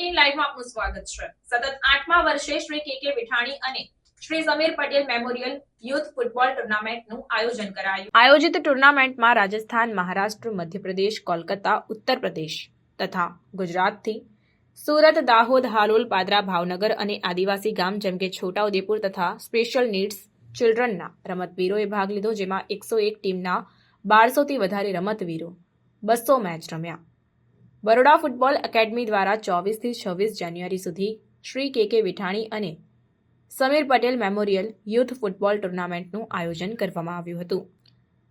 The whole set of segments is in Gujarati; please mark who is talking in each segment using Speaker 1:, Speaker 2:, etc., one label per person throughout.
Speaker 1: એટીન લાઈવમાં આપનું સ્વાગત છે. સતત આઠમા વર્ષે શ્રી કે કે વિઠાણી અને Shri Sameer Patel memorial youth football ટુર્નામેન્ટનું આયોજન કરાયું. આયોજિત ટુર્નામેન્ટમાં રાજસ્થાન, મહારાષ્ટ્ર, મધ્યપ્રદેશ, કોલકાતા ઉત્તર પ્રદેશ તથા ગુજરાતથી સુરત, દાહોદ, હાલોલ, પાદરા, ભાવનગર અને આદિવાસી ગામ જેમ કે છોટાઉદેપુર તથા સ્પેશિયલ નીડ્સ ચિલ્ડ્રનના રમતવીરોએ ભાગ લીધો, જેમાં એકસો એક ટીમના બારસોથી વધારે રમતવીરો બસો મેચ રમ્યા. બરોડા ફૂટબોલ એકેડમી દ્વારા ચોવીસથી છવ્વીસ જાન્યુઆરી સુધી શ્રી કે કે વિઠાણી અને Sameer Patel memorial youth football ટુર્નામેન્ટનું આયોજન કરવામાં આવ્યું હતું.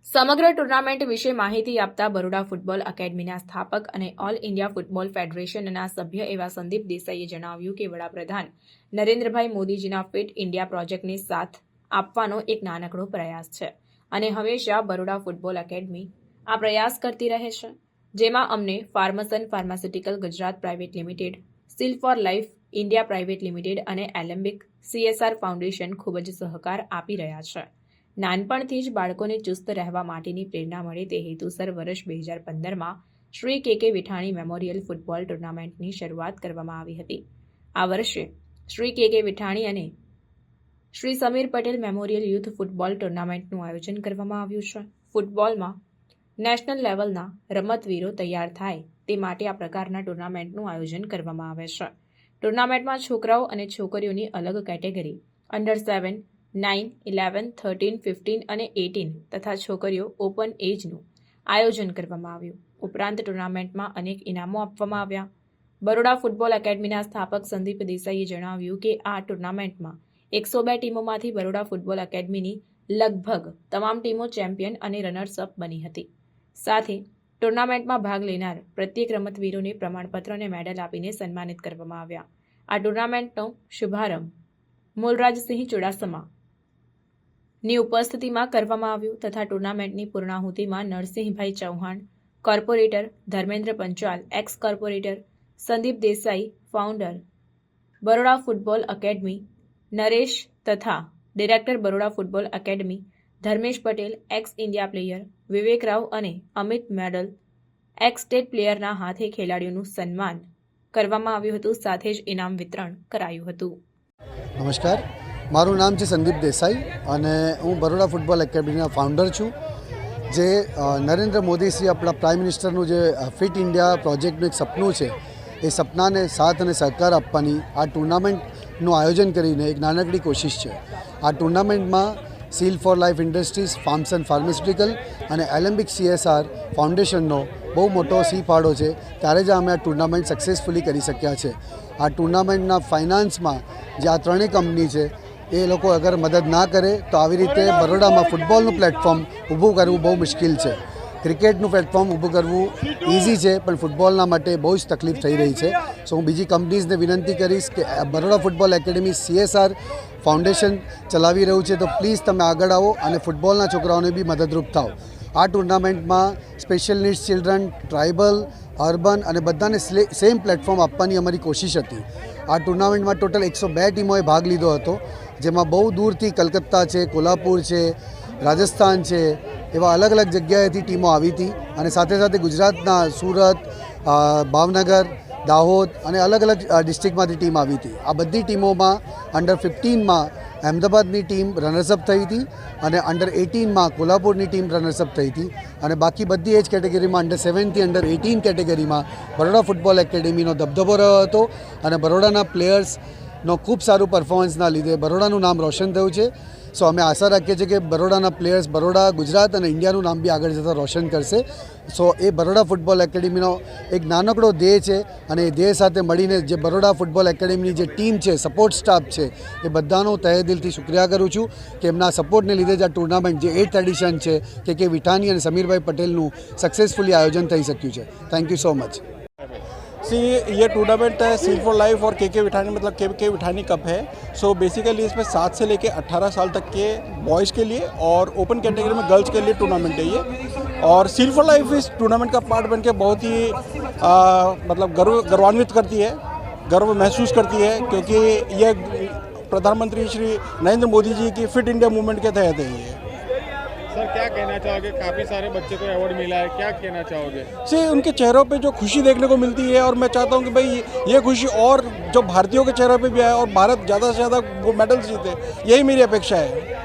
Speaker 1: સમગ્ર ટુર્નામેન્ટ વિશે માહિતી આપતા બરોડા ફૂટબોલ એકેડમીના સ્થાપક અને ઓલ ઇન્ડિયા ફૂટબોલ ફેડરેશનના સભ્ય એવા સંદીપ દેસાઈએ જણાવ્યું કે વડાપ્રધાન નરેન્દ્રભાઈ મોદીજીના ફિટ ઇન્ડિયા પ્રોજેક્ટને સાથ આપવાનો એક નાનકડો પ્રયાસ છે અને હંમેશા બરોડા ફૂટબોલ એકેડમી આ પ્રયાસ કરતી રહે છે. જેમાં અમને Farmson pharmaceutical Gujarat private limited steel for life India private limited અને એલેમ્બિક સીએસઆર ફાઉન્ડેશન ખૂબ જ સહકાર આપી રહ્યા છે. નાનપણથી જ બાળકોને ચુસ્ત રહેવા માટેની પ્રેરણા મળે તે હેતુસર વર્ષ બે હજાર પંદરમાં શ્રી કે કે વિઠાણી મેમોરિયલ ફૂટબોલ ટુર્નામેન્ટની શરૂઆત કરવામાં આવી હતી. આ વર્ષે શ્રી કે કે વિઠાણી અને Shri Sameer Patel memorial youth football ટુર્નામેન્ટનું આયોજન કરવામાં આવ્યું છે. ફૂટબોલમાં નેશનલ લેવલના રમતવીરો તૈયાર થાય તે માટે આ પ્રકારના ટુર્નામેન્ટનું આયોજન કરવામાં આવે છે. ટુર્નામેન્ટમાં છોકરાઓ અને છોકરીઓની અલગ category under seven nine eleven thirteen fifteen અને એટીન તથા છોકરીઓ ઓપન એજનું આયોજન કરવામાં આવ્યું. ઉપરાંત ટુર્નામેન્ટમાં અનેક ઇનામો આપવામાં આવ્યા. બરોડા ફૂટબોલ એકેડમીના સ્થાપક સંદીપ દેસાઈએ જણાવ્યું કે આ ટુર્નામેન્ટમાં એકસો બે ટીમોમાંથી બરોડા ફૂટબોલ એકેડમીની લગભગ તમામ ટીમો ચેમ્પિયન અને રનર્સ અપ બની હતી. સાથે ટુર્નામેન્ટમાં ભાગ લેનાર પ્રત્યેક રમતવીરોને પ્રમાણપત્ર અને મેડલ આપીને સન્માનિત કરવામાં આવ્યા. આ ટુર્નામેન્ટનો શુભારંભ મૂલરાજસિંહ ચુડાસમા ની ઉપસ્થિતિમાં કરવામાં આવ્યું તથા ટુર્નામેન્ટની પૂર્ણાહુતિમાં Narsinhbhai Chauhan, corporator Dharmendra Panchal, ex corporator Sandeep Desai, founder Baroda football academy, Naresh તથા director Baroda football academy Dharmesh Patel, ex India player Vivek Rao અને અમિત મેડલ એક્સ સ્ટેટ પ્લેયરના હાથે ખેલાડીઓનું સન્માન કરવામાં આવ્યું હતું. સાથે જ ઇનામ વિતરણ કરાયું હતું.
Speaker 2: નમસ્કાર. મારું નામ છે સંદીપ દેસાઈ અને હું બરોડા ફૂટબોલ એકેડમીના ફાઉન્ડર છું. જે નરેન્દ્ર મોદી શ્રી આપણા પ્રાઇમ મિનિસ્ટરનું જે ફિટ ઇન્ડિયા પ્રોજેક્ટનું એક સપનું છે, એ સપનાને સાથ અને સહકાર આપવાની આ ટુર્નામેન્ટનું આયોજન કરીને એક નાનકડી કોશિશ છે. આ ટુર્નામેન્ટમાં seal for life industries farms and pharmaceutical અને એલેમ્બિક સીએસઆર ફાઉન્ડેશનનો બહુ મોટો સી ફાળો છે. ત્યારે જ અમે આ ટુર્નામેન્ટ સક્સેસફુલી કરી શક્યા છે. આ ટુર્નામેન્ટના ફાઇનાન્સમાં જે આ ત્રણેય કંપની છે, એ લોકો અગર મદદ ના કરે, તો આવી રીતે બરોડામાં ફૂટબોલનું પ્લેટફોર્મ ઊભું કરવું બહુ મુશ્કેલ છે. ક્રિકેટનું પ્લેટફોર્મ ઊભું કરવું ઇઝી છે, પણ ફૂટબોલના માટે બહુ જ તકલીફ થઈ રહી છે. સો હું બીજી કંપનીઝને વિનંતી કરીશ કે Baroda football academy CSR foundation ચલાવી રહ્યું છે, તો પ્લીઝ તમે આગળ આવો અને ફૂટબોલના છોકરાઓને બી મદદરૂપ થાઓ. આ ટુર્નામેન્ટમાં special needs children tribal urban અને બધાને સેમ પ્લેટફોર્મ આપવાની અમારી કોશિશ હતી. આ ટુર્નામેન્ટમાં ટોટલ એકસો બે ટીમોએ ભાગ લીધો હતો, જેમાં બહુ દૂરથી કલકત્તા છે, કોલ્હાપુર છે, રાજસ્થાન છે એવા અલગ અલગ જગ્યાએથી ટીમો આવી હતી અને સાથે સાથે ગુજરાતના સુરત ભાવનગર, દાહોદ અને અલગ અલગ ડિસ્ટ્રિક્ટમાંથી ટીમ આવી હતી. આ બધી ટીમોમાં અંડર ફિફ્ટીનમાં અહેમદાબાદની ટીમ રનર્સઅપ થઈ હતી અને અંડર એટીનમાં કોલ્હાપુરની ટીમ રનર્સઅપ થઈ હતી અને બાકી બધી એજ કેટેગરીમાં અંડર સેવનથી અંડર એટીન કેટેગરીમાં બરોડા ફૂટબોલ એકેડેમીનો દબદબો રહ્યો હતો અને બરોડાના પ્લેયર્સનો ખૂબ સારું પરફોર્મન્સના લીધે બરોડાનું નામ રોશન થયું છે. સો અમે આશા રાખીએ છીએ કે બરોડાના પ્લેયર્સ, બરોડા, ગુજરાત અને ઇન્ડિયાનું નામ બી આગળ જતાં રોશન કરશે. સો એ બરોડા ફૂટબોલ એકેડેમીનો એક નાનકડો ધ્યેય છે અને એ ધ્યેય સાથે મળીને જે બરોડા ફૂટબોલ એકેડેમીની જે ટીમ છે સપોર્ટ સ્ટાફ છે, એ બધાનો તહે દિલથી શુક્રિયા કરું છું કે એમના સપોર્ટને લીધે જ આ ટુર્નામેન્ટ જે એટ એડિશન છે, કે કે વિઠાની અને સમીરભાઈ પટેલનું સક્સેસફુલી આયોજન થઈ શક્યું છે. થેન્ક યુ સો મચ
Speaker 3: सी ये टूर्नामेंट है सील फॉर लाइफ और के के विठानी मतलब के के विठानी कप है। सो बेसिकली इसमें सात से लेके 18 साल तक के बॉयज़ के लिए और ओपन कैटेगरी में गर्ल्स के लिए टूर्नामेंट है ये। और सील फॉर लाइफ इस टूर्नामेंट का पार्ट बन के बहुत ही आ, मतलब गर्व गौरवान्वित करती है गर्व महसूस करती है क्योंकि ये प्रधानमंत्री श्री नरेंद्र मोदी जी की फिट इंडिया मूवमेंट के तहत है ये।
Speaker 4: सर, क्या कहना चाहोगे? काफ़ी सारे बच्चे को अवार्ड मिला है। क्या कहना चाहोगे?
Speaker 3: से उनके चेहरों पे जो खुशी देखने को मिलती है, और मैं चाहता हूँ कि भाई ये खुशी और जो भारतीयों के चेहरों पे भी आए, और भारत ज़्यादा से ज़्यादा वो मेडल्स जीते, यही मेरी अपेक्षा है।